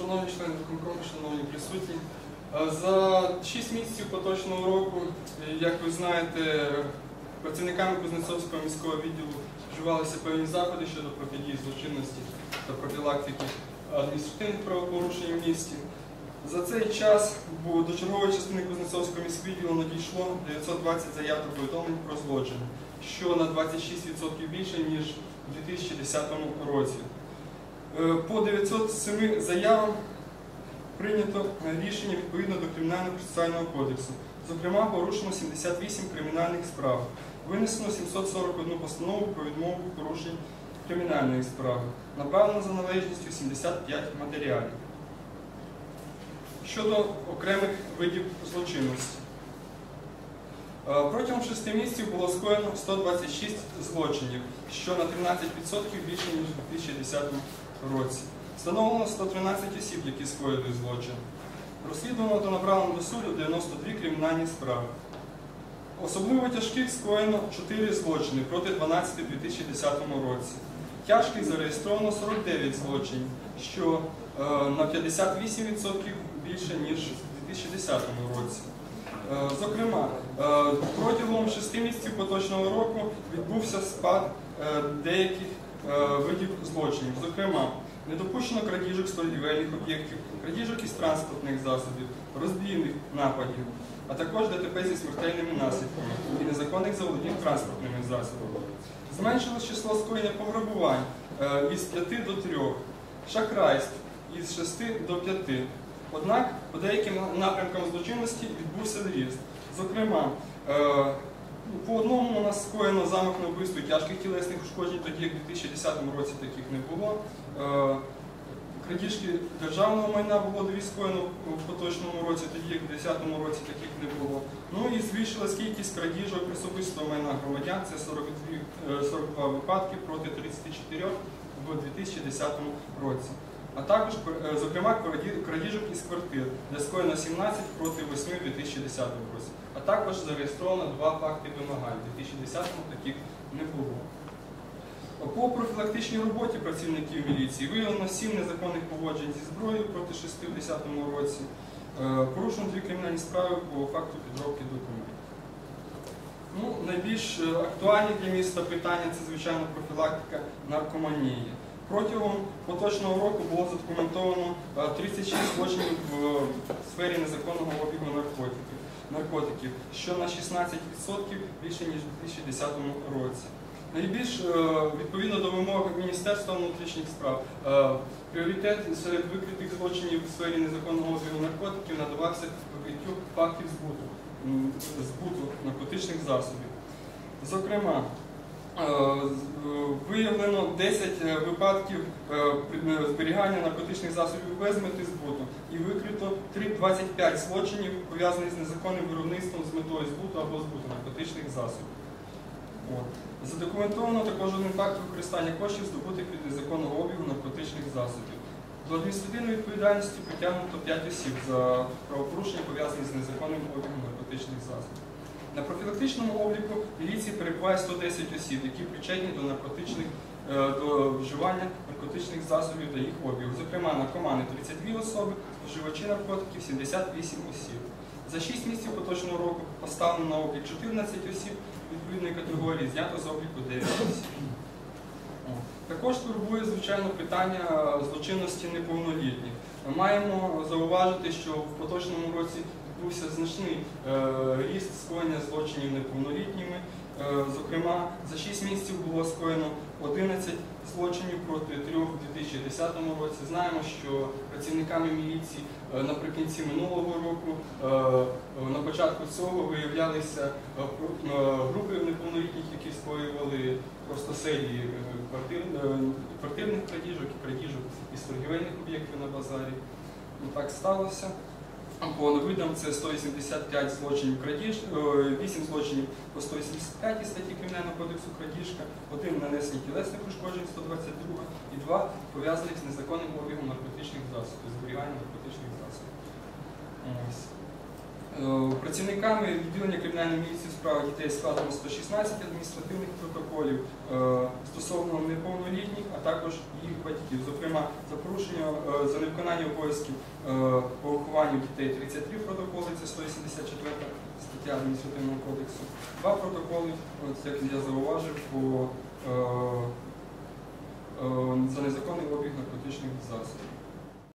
Шановні члени виконкому, шановні присутні, е, за 6 місяців поточного року, е, як ви знаєте, працівниками Кузнецовського міського відділу вживалися певні заходи щодо протидії злочинності та профілактики адміністративних правопорушень в місті. За цей час до чергової частини Кузнецовського міськвідділу надійшло 920 заяв та повідомлень про злочин, що на 26% більше, ніж у 2010 році. Е, По 907 заявам прийнято рішення відповідно до Кримінального процесуального кодексу. Зокрема, порушено 78 кримінальних справ. Винесено 741 постанову про відмову в порушенні кримінальної справи. Направлено за належністю 75 матеріалів. Щодо окремих видів злочинності. Е, Протягом 6 місяців було скоєно 126 злочинів, що на 13% більше, ніж у 2010 році. Встановлено 113 осіб, які скоїли злочин. Розслідувано та направлено до суду 92 кримінальні справи. Особливо тяжких скоєно 4 злочини проти 12 у 2010 році. Тяжких зареєстровано 49 злочинів, що е, на 58% більше, ніж у 2010 році. Е, Зокрема, е, протягом 6 місяців поточного року відбувся спад е, деяких видів злочинів. Зокрема, не допущено крадіжок з об'єктів, крадіжок із транспортних засобів, розбійних нападів, а також ДТП зі смертельними наслідками і незаконних заволодінь транспортними засобами. Зменшилось число скоєння пограбувань е, із 5 до 3, шахрайств із 6 до 5. Однак по деяким напрямкам злочинності відбувся зріст. Зокрема, е, по одному у нас скоєно замах на вбивство тяжких тілесних ушкоджень, тоді як у 2010 році таких не було. Е, Крадіжки державного майна було дві скоєно в поточному році, тоді як у 2010 році таких не було. Ну і збільшилась кількість крадіжок особистого майна громадян, це 42, е, 42 випадки проти 34 в 2010 році. А також, е, зокрема, крадіжок із квартир, де скоєно 17 проти 8 у 2010 році. А також зареєстровано два факти вимагань. У 2010 таких не було. По профілактичній роботі працівників міліції виявлено 7 незаконних поводжень зі зброєю проти 6 у 2010 році. Е, Порушено дві кримінальні справи по факту підробки документів. Ну, найбільш е, актуальні для міста питання це, звичайно, профілактика наркоманії. Протягом поточного року було задокументовано е, 36 злочинів в е, сфері незаконного обігу наркотиків, що на 16% більше, ніж у 2010 році. Найбільш е, відповідно до вимог Міністерства внутрішніх справ, е, пріоритет серед викритих злочинів в сфері незаконного обігу наркотиків надавався викриттю фактів збуту, збуту наркотичних засобів. Зокрема, е, е, виявлено 10 е, випадків е, е, зберігання наркотичних засобів без мети збуту і викрито 3-25 злочинів, пов'язаних з незаконним виробництвом з метою збуту або збуту наркотичних засобів. Задокументовано також один факт використання коштів, здобутих від незаконного обігу наркотичних засобів. До адміністративної відповідальності притягнуто 5 осіб за правопорушення, пов'язані з незаконним обігом наркотичних засобів. На профілактичному обліку міліції перебуває 110 осіб, які причетні до наркотичних е, до вживання наркотичних засобів та їх обігу. Зокрема, наркомани 32 особи, споживачі наркотиків 78 осіб. За 6 місяців поточного року поставлено на облік 14 осіб відповідної категорії, знято з обліку 9 осіб. Також турбує, звичайно, питання злочинності неповнолітніх. Ми маємо зауважити, що в поточному році відбувся значний е, ріст скоєння злочинів неповнолітніми. Е, зокрема, за 6 місяців було скоєно 11 злочинів проти 3 у 2010 році. Знаємо, що працівниками міліції е, наприкінці минулого року, на початку цього виявлялися групи неповнолітніх, які скоювали просто серії квартир, квартирних крадіжок і крадіжок із торгівельних об'єктів на базарі. Так сталося. По видам це 185 злочинів крадіж, е, 8 злочинів по 185 статті Кримінального кодексу крадіжка, один нанесення тілесних ушкоджень 122 і два пов'язаних з незаконним обігом наркотичних засобів, зберіганням наркотичних засобів. Е, Працівниками відділення кримінальної міліції у справах дітей складено 116 адміністративних протоколів е, стосовно неповнолітніх, а також їх батьків. Зокрема, за порушення е, за невиконання обов'язків по вихованню дітей 33 протоколи, це 184 стаття адміністративного кодексу. Два протоколи, от як я зауважив, по, за незаконний обіг наркотичних засобів.